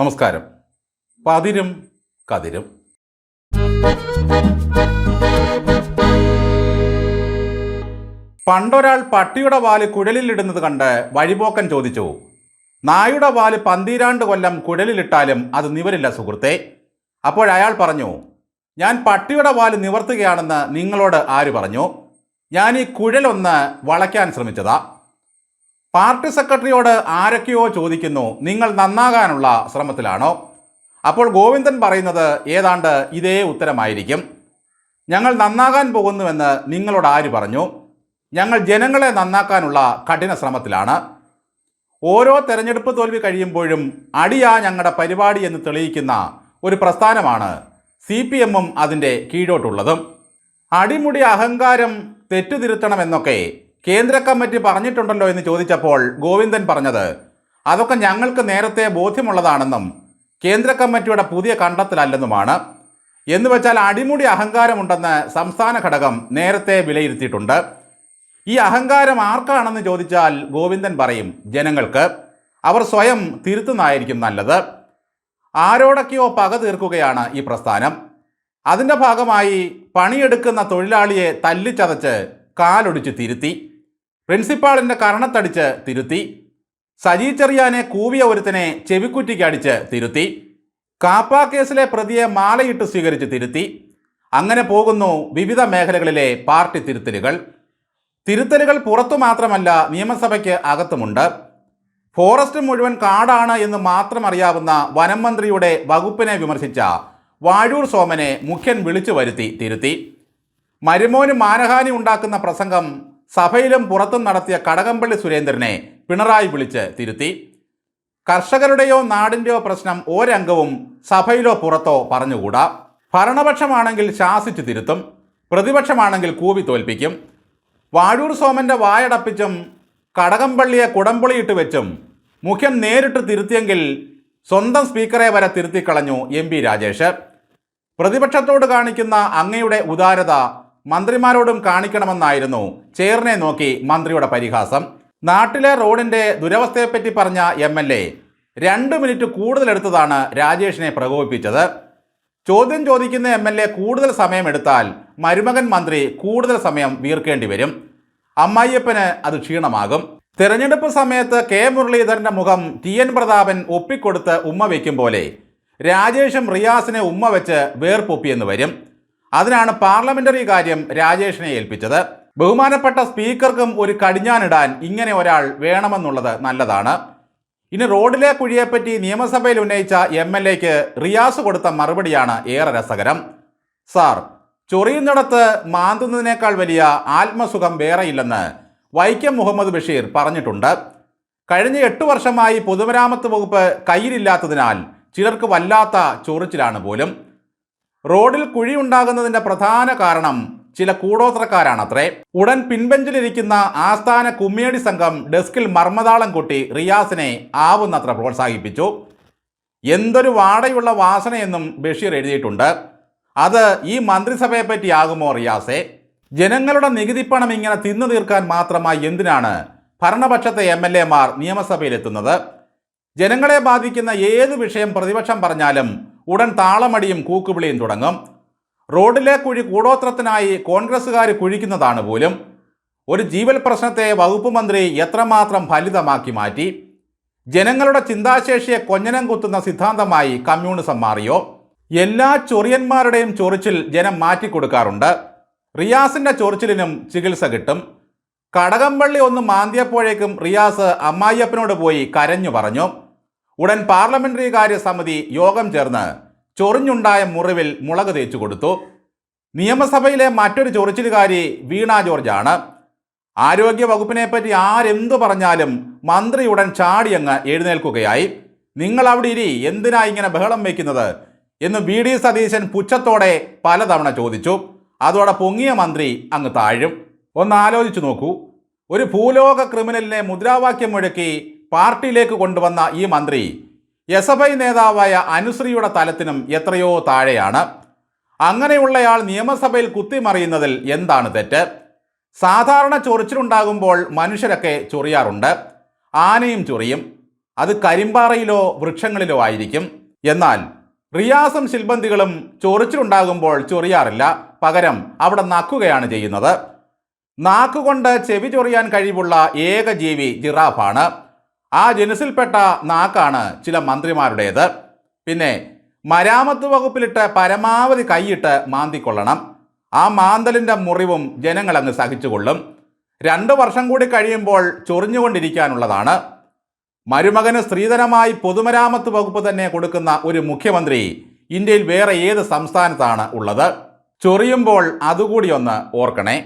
നമസ്കാരം. പതിരും കതിരും. പണ്ടൊരാൾ പട്ടിയുടെ വാൽ കുഴലിലിടുന്നത് കണ്ട് വഴിപോക്കൻ ചോദിച്ചു നായുടെ വാൽ പന്തീരാണ്ട് കൊല്ലം കുഴലിലിട്ടാലും അത് നിവരില്ല സുഹൃത്തെ. അപ്പോഴയാൾ പറഞ്ഞു ഞാൻ പട്ടിയുടെ വാൽ നിവർത്തുകയാണെന്ന് നിങ്ങളോട് ആര് പറഞ്ഞു? ഞാൻ ഈ കുഴലൊന്ന് വളയ്ക്കാൻ ശ്രമിച്ചതാ. പാർട്ടി സെക്രട്ടറിയോട് ആരൊക്കെയോ ചോദിക്കുന്നു. നിങ്ങൾ നന്നാകാനുള്ള ശ്രമത്തിലാണോ? അപ്പോൾ ഗോവിന്ദൻ പറയുന്നത് ഏതാണ്ട് ഇതേ ഉത്തരമായിരിക്കും. ഞങ്ങൾ നന്നാകാൻ പോകുന്നുവെന്ന് നിങ്ങളോട് ആര് പറഞ്ഞു? ഞങ്ങൾ ജനങ്ങളെ നന്നാക്കാനുള്ള കഠിന ശ്രമത്തിലാണ്. ഓരോ തെരഞ്ഞെടുപ്പ് തോൽവി കഴിയുമ്പോഴും അടിയാ ഞങ്ങളുടെ പരിപാടി എന്ന് തെളിയിക്കുന്ന ഒരു പ്രസ്ഥാനമാണ് സി പി എമ്മും അതിന്റെ കീഴോട്ടുള്ളതും. അടിമുടി അഹങ്കാരം തെറ്റുതിരുത്തണമെന്നൊക്കെ കേന്ദ്ര കമ്മിറ്റി പറഞ്ഞിട്ടുണ്ടല്ലോ എന്ന് ചോദിച്ചപ്പോൾ ഗോവിന്ദൻ പറഞ്ഞത് അതൊക്കെ ഞങ്ങൾക്ക് നേരത്തെ ബോധ്യമുള്ളതാണെന്നും കേന്ദ്ര കമ്മിറ്റിയുടെ പുതിയ കണ്ടെത്തലല്ലെന്നുമാണ്. എന്ന് വെച്ചാൽ അടിമുടി അഹങ്കാരമുണ്ടെന്ന് സംസ്ഥാന ഘടകം നേരത്തെ വിലയിരുത്തിയിട്ടുണ്ട്. ഈ അഹങ്കാരം ആർക്കാണെന്ന് ചോദിച്ചാൽ ഗോവിന്ദൻ പറയും ജനങ്ങൾക്ക്. അവർ സ്വയം തിരുത്തുന്നതായിരിക്കും നല്ലത്. ആരോടൊക്കെയോ പക തീർക്കുകയാണ് ഈ പ്രസ്ഥാനം. അതിന്റെ ഭാഗമായി പണിയെടുക്കുന്ന തൊഴിലാളിയെ തല്ലിച്ചതച്ച് കാലൊടിച്ച് തിരുത്തി. പ്രിൻസിപ്പാളിന്റെ കരണത്തടിച്ച് തിരുത്തി സജി ചെറിയാനെ കൂവിയ ഒരുത്തനെ ചെവിക്കുറ്റിക്ക് അടിച്ച് തിരുത്തി കാപ്പ കേസിലെ പ്രതിയെ മാലയിട്ട് സ്വീകരിച്ച് തിരുത്തി അങ്ങനെ പോകുന്നു വിവിധ മേഖലകളിലെ പാർട്ടി തിരുത്തലുകൾ. തിരുത്തലുകൾ പുറത്തു മാത്രമല്ല നിയമസഭയ്ക്ക് അകത്തുമുണ്ട്. ഫോറസ്റ്റ് മുഴുവൻ കാടാണ് എന്ന് മാത്രം അറിയാവുന്ന വനം മന്ത്രിയുടെ വകുപ്പിനെ വിമർശിച്ച വാഴൂർ സോമനെ മുഖ്യൻ വിളിച്ചു വരുത്തി തിരുത്തി. മരുമോന് മാനഹാനി ഉണ്ടാക്കുന്ന പ്രസംഗം സഭയിലും പുറത്തും നടത്തിയ കടകംപള്ളി സുരേന്ദ്രനെ പിണറായി വിളിച്ച് തിരുത്തി. കർഷകരുടെയോ നാടിന്റെയോ പ്രശ്നം ഒരംഗവും സഭയിലോ പുറത്തോ പറഞ്ഞുകൂടാ. ഭരണപക്ഷമാണെങ്കിൽ ശാസിച്ചു തിരുത്തും പ്രതിപക്ഷമാണെങ്കിൽ കൂവി തോൽപ്പിക്കും. വാഴൂർ സോമന്റെ വായടപ്പിച്ചും കടകംപള്ളിയെ കുടംപുളിയിട്ട് വെച്ചും മുഖ്യം നേരിട്ട് തിരുത്തിയെങ്കിൽ സ്വന്തം സ്പീക്കറെ വരെ തിരുത്തിക്കളഞ്ഞു എം പി രാജേഷ്. പ്രതിപക്ഷത്തോട് കാണിക്കുന്ന അങ്ങയുടെ ഉദാരത മന്ത്രിമാരോടും കാണിക്കണമെന്നായിരുന്നു ചെയറിനെ നോക്കി മന്ത്രിയുടെ പരിഹാസം. നാട്ടിലെ റോഡിന്റെ ദുരവസ്ഥയെപ്പറ്റി പറഞ്ഞ എം എൽ എ രണ്ട് മിനിറ്റ് കൂടുതലെടുത്തതാണ് രാജേഷിനെ പ്രകോപിപ്പിച്ചത്. ചോദ്യം ചോദിക്കുന്ന എം എൽ എ കൂടുതൽ സമയമെടുത്താൽ മരുമകൻ മന്ത്രി കൂടുതൽ സമയം വീർക്കേണ്ടി വരും. അമ്മായിയപ്പന് അത് ക്ഷീണമാകും. തെരഞ്ഞെടുപ്പ് സമയത്ത് കെ മുരളീധരന്റെ മുഖം ടി എൻ പ്രതാപൻ ഒപ്പിക്കൊടുത്ത് ഉമ്മ വയ്ക്കും പോലെ രാജേഷും റിയാസിനെ ഉമ്മ വെച്ച് വേർപ്പൊപ്പിയെന്ന് വരും. അതിനാണ് പാർലമെന്ററി കാര്യം രാജേഷിനെ ഏൽപ്പിച്ചത്. ബഹുമാനപ്പെട്ട സ്പീക്കർക്കും ഒരു കടിഞ്ഞാനിടാൻ ഇങ്ങനെ ഒരാൾ വേണമെന്നുള്ളത് നല്ലതാണ്. ഇനി റോഡിലെ കുഴിയെപ്പറ്റി നിയമസഭയിൽ ഉന്നയിച്ച എം എൽ എക്ക് റിയാസ് കൊടുത്ത മറുപടിയാണ് ഏറെ രസകരം. സാർ ചൊറിയുന്നിടത്ത് മാന്തുന്നതിനേക്കാൾ വലിയ ആത്മസുഖം വേറെയില്ലെന്ന് വൈക്കം മുഹമ്മദ് ബഷീർ പറഞ്ഞിട്ടുണ്ട്. കഴിഞ്ഞ എട്ട് വർഷമായി പൊതുമരാമത്ത് വകുപ്പ് കയ്യിലില്ലാത്തതിനാൽ ചിലർക്ക് വല്ലാത്ത ചൊറിച്ചിലാണ് പോലും. റോഡിൽ കുഴി ഉണ്ടാകുന്നതിന്റെ പ്രധാന കാരണം ചില കൂടോത്രക്കാരാണത്രേ. ഉടൻ പിൻബെഞ്ചിലിരിക്കുന്ന ആസ്ഥാന കുമ്മിയടി സംഘം ഡെസ്കിൽ മർമ്മതാളം കൊട്ടി റിയാസിനെ ആവുന്നത്ര പ്രോത്സാഹിപ്പിച്ചു. എന്തൊരു വാടയുള്ള വാസനയെന്നും ബഷീർ എഴുതിയിട്ടുണ്ട്. അത് ഈ മന്ത്രിസഭയെ പറ്റിയാകുമോ റിയാസെ? ജനങ്ങളുടെ നികുതിപ്പണം ഇങ്ങനെ തിന്നു തീർക്കാൻ മാത്രമായി എന്തിനാണ് ഭരണപക്ഷത്തെ എം എൽ എമാർ നിയമസഭയിലെത്തുന്നത്? ജനങ്ങളെ ബാധിക്കുന്ന ഏത് വിഷയം പ്രതിപക്ഷം പറഞ്ഞാലും ഉടൻ താളമടിയും കൂക്കുവിളിയും തുടങ്ങും. റോഡിലെ കുഴി കൂടോത്രത്തിനായി കോൺഗ്രസ്സുകാർ കുഴിക്കുന്നതാണ് പോലും. ഒരു ജീവൽ പ്രശ്നത്തെ വകുപ്പ് മന്ത്രി എത്രമാത്രം ഫലിതമാക്കി മാറ്റി. ജനങ്ങളുടെ ചിന്താശേഷിയെ കൊഞ്ഞനം കുത്തുന്ന സിദ്ധാന്തമായി കമ്മ്യൂണിസം മാറിയോ? എല്ലാ ചൊറിയന്മാരുടെയും ചൊറിച്ചിൽ ജനം മാറ്റിക്കൊടുക്കാറുണ്ട്. റിയാസിന്റെ ചൊറിച്ചിലിനും ചികിത്സ കിട്ടും. കടകംപള്ളി ഒന്ന് മാന്തിയപ്പോഴേക്കും റിയാസ് അമ്മായിയപ്പനോട് പോയി കരഞ്ഞു പറഞ്ഞു. ഉടൻ പാർലമെന്ററി കാര്യ സമിതി യോഗം ചേർന്ന് ചൊറിഞ്ഞുണ്ടായ മുറിവിൽ മുളക് തേച്ചു കൊടുത്തു. നിയമസഭയിലെ മറ്റൊരു ചൊറിച്ചിലുകാരി വീണ ജോർജാണ്. ആരോഗ്യ വകുപ്പിനെ പറ്റി ആരെന്തു പറഞ്ഞാലും മന്ത്രി ഉടൻ ചാടിയങ്ങ് എഴുന്നേൽക്കുകയായി. നിങ്ങൾ അവിടെ ഇരി എന്തിനാ ഇങ്ങനെ ബഹളം വയ്ക്കുന്നത് എന്ന് ബി ഡി സതീശൻ പുച്ഛത്തോടെ പലതവണ ചോദിച്ചു. അതോടെ പൊങ്ങിയ മന്ത്രി അങ്ങ് താഴും. ഒന്ന് ആലോചിച്ചു നോക്കൂ. ഒരു ഭൂലോക ക്രിമിനലിനെ മുദ്രാവാക്യം മുഴക്കി പാർട്ടിയിലേക്ക് കൊണ്ടുവന്ന ഈ മന്ത്രി എസ് എഫ് ഐ നേതാവായ അനുശ്രീയുടെ തലത്തിനും എത്രയോ താഴെയാണ്. അങ്ങനെയുള്ളയാൾ നിയമസഭയിൽ കുത്തിമറിയുന്നതിൽ എന്താണ് തെറ്റ്? സാധാരണ ചൊറിച്ചിലുണ്ടാകുമ്പോൾ മനുഷ്യരൊക്കെ ചൊറിയാറുണ്ട്. ആനയും ചൊറിയും. അത് കരിമ്പാറയിലോ വൃക്ഷങ്ങളിലോ ആയിരിക്കും. എന്നാൽ റിയാസും ശിൽബന്തികളും ചൊറിച്ചിലുണ്ടാകുമ്പോൾ ചൊറിയാറില്ല. പകരം അവിടെ നക്കുകയാണ് ചെയ്യുന്നത്. നാക്കുകൊണ്ട് ചെവി ചൊറിയാൻ കഴിവുള്ള ഏക ജീവി ജിറാഫാണ്. ആ ജനുസിൽപ്പെട്ട നാക്കാണ് ചില മന്ത്രിമാരുടേത്. പിന്നെ മരാമത്ത് വകുപ്പിലിട്ട് പരമാവധി കൈയിട്ട് മാന്തിക്കൊള്ളണം. ആ മാന്തലിന്റെ മുറിവും ജനങ്ങളങ്ങ് സഹിച്ചുകൊള്ളും. രണ്ട് വർഷം കൂടി കഴിയുമ്പോൾ ചൊറിഞ്ഞുകൊണ്ടിരിക്കാനുള്ളതാണ്. മരുമകന് സ്ത്രീധനമായി പൊതുമരാമത്ത് വകുപ്പ് തന്നെ കൊടുക്കുന്ന ഒരു മുഖ്യമന്ത്രി ഇന്ത്യയിൽ വേറെ ഏത് സംസ്ഥാനത്താണ് ഉള്ളത്? ചൊറിയുമ്പോൾ അതുകൂടി ഒന്ന് ഓർക്കണേ.